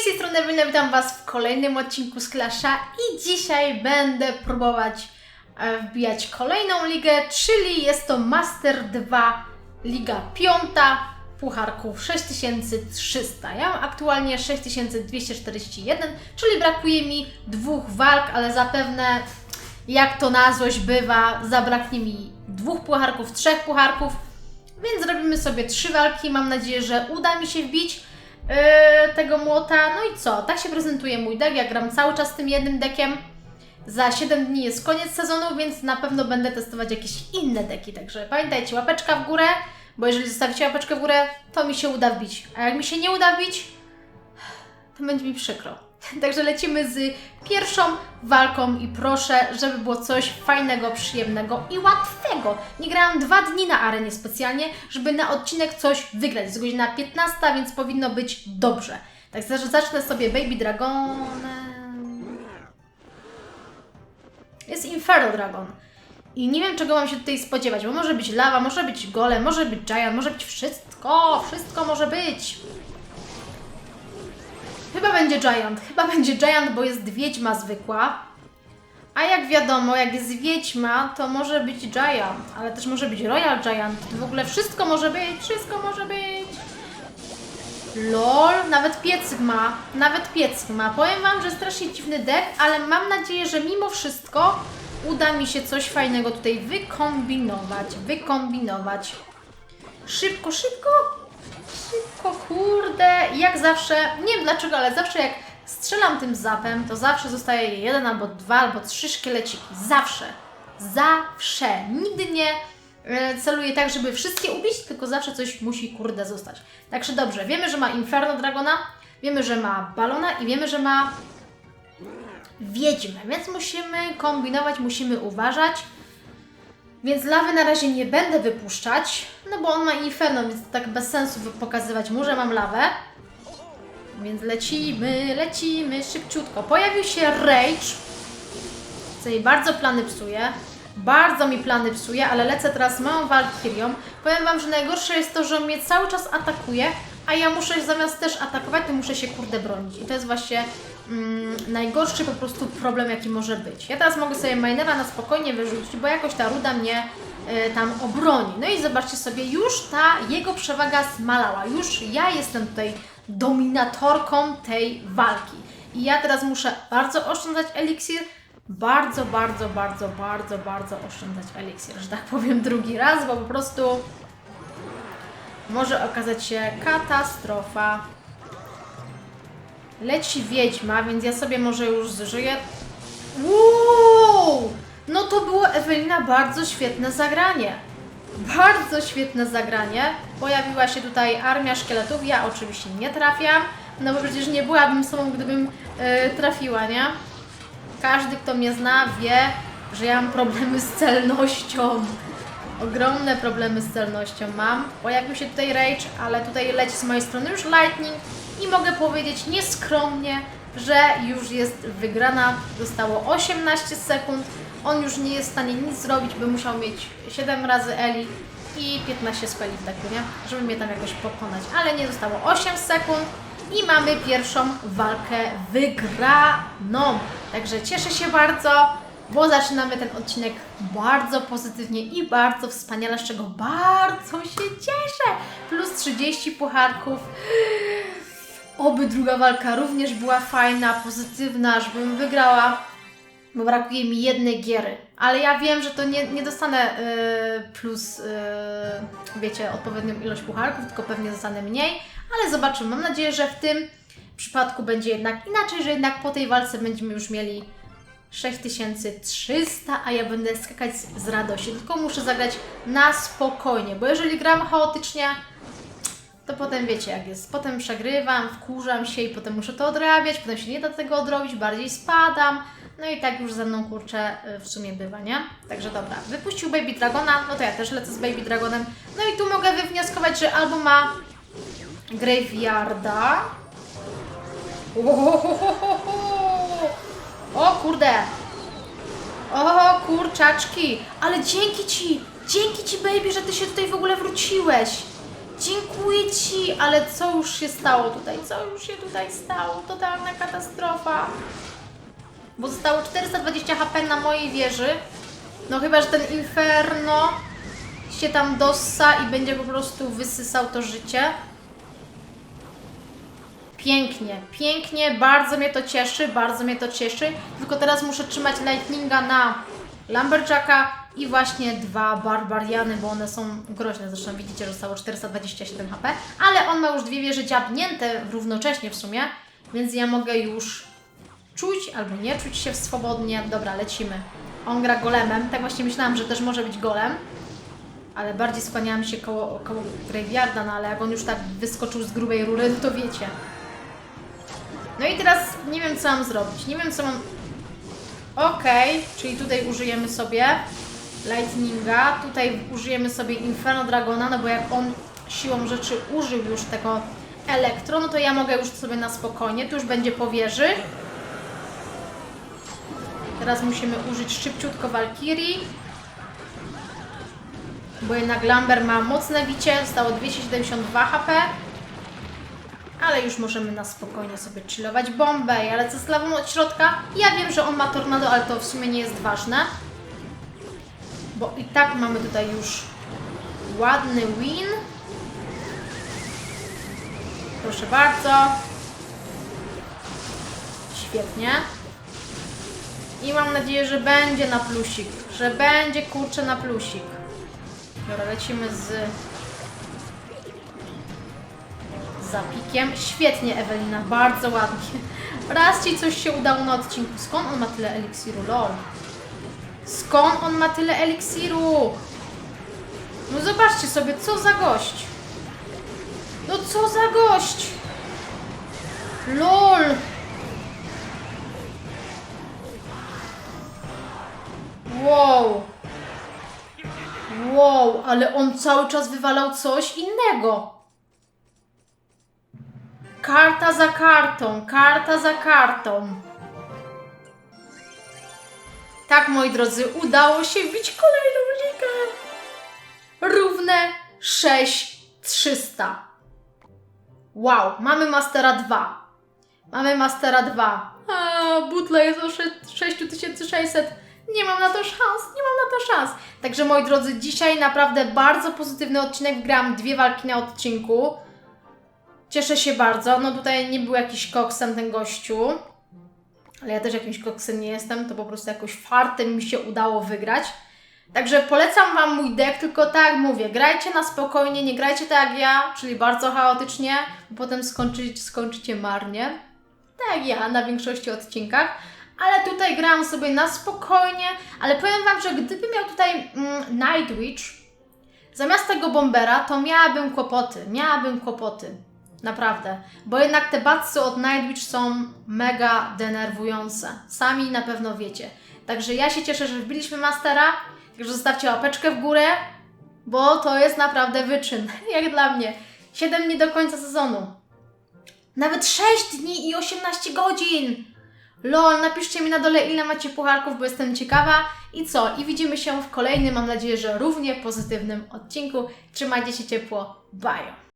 Z tej strony Ewelina, witam Was w kolejnym odcinku z Clasha i dzisiaj będę próbować e, wbijać kolejną ligę, czyli jest to Master 2, Liga Piąta, pucharków 6300. Ja mam aktualnie 6241, czyli brakuje mi dwóch walk, ale zapewne, jak to na złość bywa, zabraknie mi dwóch pucharków, trzech pucharków, więc zrobimy sobie trzy walki. Mam nadzieję, że uda mi się wbić yy, tego młota. No i co? Tak się prezentuje mój deck. Ja gram cały czas tym jednym deckiem. Za 7 dni jest koniec sezonu, więc na pewno będę testować jakieś inne deki. Także pamiętajcie, łapeczka w górę, bo jeżeli zostawicie łapeczkę w górę, to mi się uda wbić. A jak mi się nie uda wbić, to będzie mi przykro. Także lecimy z pierwszą walką i proszę, żeby było coś fajnego, przyjemnego i łatwego. Nie grałam dwa dni na arenie specjalnie, żeby na odcinek coś wygrać. Jest godzina 15, więc powinno być dobrze. Także zacznę sobie Baby Dragonem. Jest Inferno Dragon. I nie wiem, czego mam się tutaj spodziewać, bo może być lawa, może być golem, może być giant, może być wszystko, wszystko może być. Chyba będzie Giant. Chyba będzie Giant, bo jest wiedźma zwykła. A jak wiadomo, jak jest wiedźma, to może być Giant, ale też może być Royal Giant. W ogóle wszystko może być, wszystko może być. LOL, nawet piecyk ma, nawet piecyk ma. Powiem Wam, że strasznie dziwny deck, ale mam nadzieję, że mimo wszystko uda mi się coś fajnego tutaj wykombinować, wykombinować. Szybko, szybko, szybko, kurde. Jak zawsze, nie wiem dlaczego, ale zawsze jak strzelam tym zapem, to zawsze zostaje jeden albo dwa albo trzy szkieleciki. Zawsze. Zawsze. Nigdy nie e, celuję tak, żeby wszystkie ubić, tylko zawsze coś musi, kurde, zostać. Także dobrze, wiemy, że ma Inferno Dragona, wiemy, że ma Balona i wiemy, że ma Wiedźmę, więc musimy kombinować, musimy uważać. Więc lawy na razie nie będę wypuszczać, no bo on ma inferno, więc tak bez sensu pokazywać mu, że mam lawę. Więc lecimy, lecimy szybciutko. Pojawił się Rage, co mi bardzo plany psuje. Bardzo mi plany psuje, ale lecę teraz małą Valkyrią. Powiem Wam, że najgorsze jest to, że on mnie cały czas atakuje, a ja muszę zamiast też atakować, to muszę się kurde bronić. I to jest właśnie mm, najgorszy po prostu problem, jaki może być. Ja teraz mogę sobie minera na spokojnie wyrzucić, bo jakoś ta ruda mnie y, tam obroni. No i zobaczcie sobie, już ta jego przewaga zmalała. Już ja jestem tutaj dominatorką tej walki. I ja teraz muszę bardzo oszczędzać eliksir, bardzo, bardzo, bardzo, bardzo, bardzo oszczędzać eliksir, że tak powiem drugi raz, bo po prostu może okazać się katastrofa. Leci wiedźma, więc ja sobie może już zużyję. Wow! No to było Ewelina bardzo świetne zagranie. Bardzo świetne zagranie. Pojawiła się tutaj armia szkieletów. Ja oczywiście nie trafiam, no bo przecież nie byłabym sobą, gdybym e, trafiła, nie? Każdy, kto mnie zna, wie, że ja mam problemy z celnością. Ogromne problemy z celnością mam. Pojawił się tutaj Rage, ale tutaj leci z mojej strony już Lightning i mogę powiedzieć nieskromnie, że już jest wygrana. Zostało 18 sekund. On już nie jest w stanie nic zrobić, by musiał mieć 7 razy Eli i 15 speli deku, nie? Żeby mnie tam jakoś pokonać. Ale nie zostało 8 sekund i mamy pierwszą walkę wygraną. Także cieszę się bardzo bo zaczynamy ten odcinek bardzo pozytywnie i bardzo wspaniale, z czego bardzo się cieszę. Plus 30 pucharków. Oby druga walka również była fajna, pozytywna, żebym wygrała, bo brakuje mi jednej giery. Ale ja wiem, że to nie, nie dostanę y, plus, y, wiecie, odpowiednią ilość pucharków, tylko pewnie zostanę mniej, ale zobaczymy. Mam nadzieję, że w tym przypadku będzie jednak inaczej, że jednak po tej walce będziemy już mieli 6300, a ja będę skakać z, radości. Tylko muszę zagrać na spokojnie, bo jeżeli gram chaotycznie, to potem wiecie jak jest. Potem przegrywam, wkurzam się i potem muszę to odrabiać, potem się nie da tego odrobić, bardziej spadam. No i tak już ze mną kurczę y, w sumie bywa, nie? Także dobra, wypuścił Baby Dragona, no to ja też lecę z Baby Dragonem. No i tu mogę wywnioskować, że albo ma Graveyarda. Ohohohoho. O kurde! O kurczaczki! Ale dzięki Ci! Dzięki Ci, baby, że Ty się tutaj w ogóle wróciłeś! Dziękuję Ci, ale co już się stało tutaj? Co już się tutaj stało? Totalna katastrofa. Bo zostało 420 HP na mojej wieży. No chyba, że ten Inferno się tam dossa i będzie po prostu wysysał to życie. Pięknie, pięknie, bardzo mnie to cieszy, bardzo mnie to cieszy. Tylko teraz muszę trzymać Lightninga na Lumberjacka i właśnie dwa Barbariany, bo one są groźne. Zresztą widzicie, że zostało 427 HP, ale on ma już dwie wieże dziabnięte równocześnie w sumie, więc ja mogę już czuć albo nie czuć się swobodnie. Dobra, lecimy. On gra golemem, tak właśnie myślałam, że też może być golem, ale bardziej skłaniałam się koło, koło Graveyarda, no ale jak on już tak wyskoczył z grubej rury, to wiecie. No i teraz nie wiem, co mam zrobić. Nie wiem, co mam... Okej, czyli tutaj użyjemy sobie Lightninga, tutaj użyjemy sobie Inferno Dragona, no bo jak on siłą rzeczy użył już tego Elektro, no to ja mogę już sobie na spokojnie, tu już będzie po wieży. Teraz musimy użyć szybciutko Valkyrii. Bo jednak Lamber ma mocne bicie, zostało 272 HP. Ale już możemy na spokojnie sobie chillować bombę. Ale co z lawą od środka? Ja wiem, że on ma tornado, ale to w sumie nie jest ważne. Bo i tak mamy tutaj już ładny win. Proszę bardzo. Świetnie. I mam nadzieję, że będzie na plusik. Że będzie kurczę na plusik. Dobra, lecimy z zapikiem. Świetnie, Ewelina, bardzo ładnie. Raz ci coś się udało na odcinku. Skąd on ma tyle eliksiru? Lol. Skąd on ma tyle eliksiru? No zobaczcie sobie, co za gość. No co za gość. LOL. Wow. Wow, ale on cały czas wywalał coś innego. Karta za kartą, karta za kartą. Tak, moi drodzy, udało się wbić kolejną ligę. Równe 6300. Wow, mamy Mastera 2. Mamy Mastera 2. A, butla jest o sze- 6600. Nie mam na to szans, nie mam na to szans. Także moi drodzy, dzisiaj naprawdę bardzo pozytywny odcinek. Grałam dwie walki na odcinku. Cieszę się bardzo. No tutaj nie był jakiś koksem ten gościu. Ale ja też jakimś koksem nie jestem. To po prostu jakoś fartem mi się udało wygrać. Także polecam Wam mój deck, tylko tak mówię, grajcie na spokojnie, nie grajcie tak jak ja, czyli bardzo chaotycznie, bo potem skończy, skończycie marnie. Tak jak ja na większości odcinkach. Ale tutaj grałam sobie na spokojnie, ale powiem Wam, że gdybym miał tutaj mm, Night Witch, zamiast tego bombera, to miałabym kłopoty, miałabym kłopoty. Naprawdę. Bo jednak te batsy od Night Witch są mega denerwujące. Sami na pewno wiecie. Także ja się cieszę, że wbiliśmy Mastera. Także zostawcie łapeczkę w górę, bo to jest naprawdę wyczyn. Jak dla mnie. 7 dni do końca sezonu. Nawet 6 dni i 18 godzin. Lol, napiszcie mi na dole, ile macie pucharków, bo jestem ciekawa. I co? I widzimy się w kolejnym, mam nadzieję, że równie pozytywnym odcinku. Trzymajcie się ciepło. Bye!